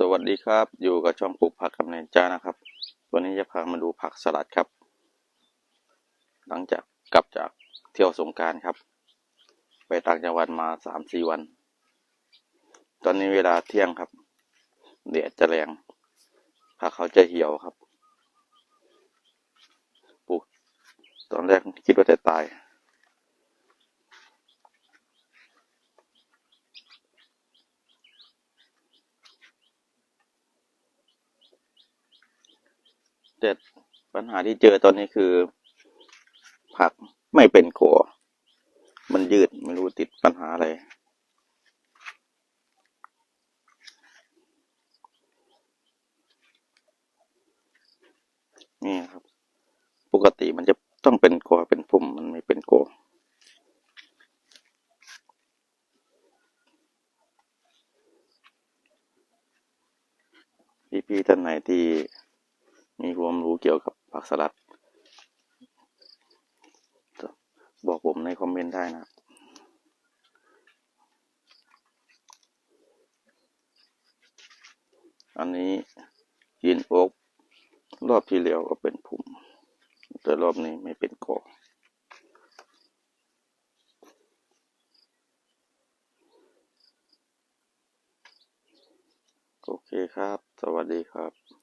สวัสดีครับ อยู่กับช่องปลูกผักกับแนนจ้านะครับ วันนี้จะพามาดูผักสลัดครับ หลังจากกลับจากเที่ยวสงการครับ ไปต่างจังหวัดมาสามสี่วัน ตอนนี้เวลาเที่ยงครับแดดจะแรงผักเขาจะเหี่ยวครับ ปลูก ตอนแรกคิดว่าจะตาย แต่ปัญหาที่เจอตอนนี้คือ ผักไม่เป็นโกอมันยืดไม่รู้ติดปัญหาอะไรนี่ครับ ปกติมันจะต้องเป็นโกอเป็นพุ่มมันไม่เป็นโกอพี่ๆท่านไหนที่ มีความรู้เกี่ยวกับผักสลัด บอกผมในคอมเมนต์ได้นะครับอันนี้ยินอกรอบที่แล้วก็เป็นผุ่ม แต่รอบนี้ไม่เป็นกอโอเคครับ สวัสดีครับ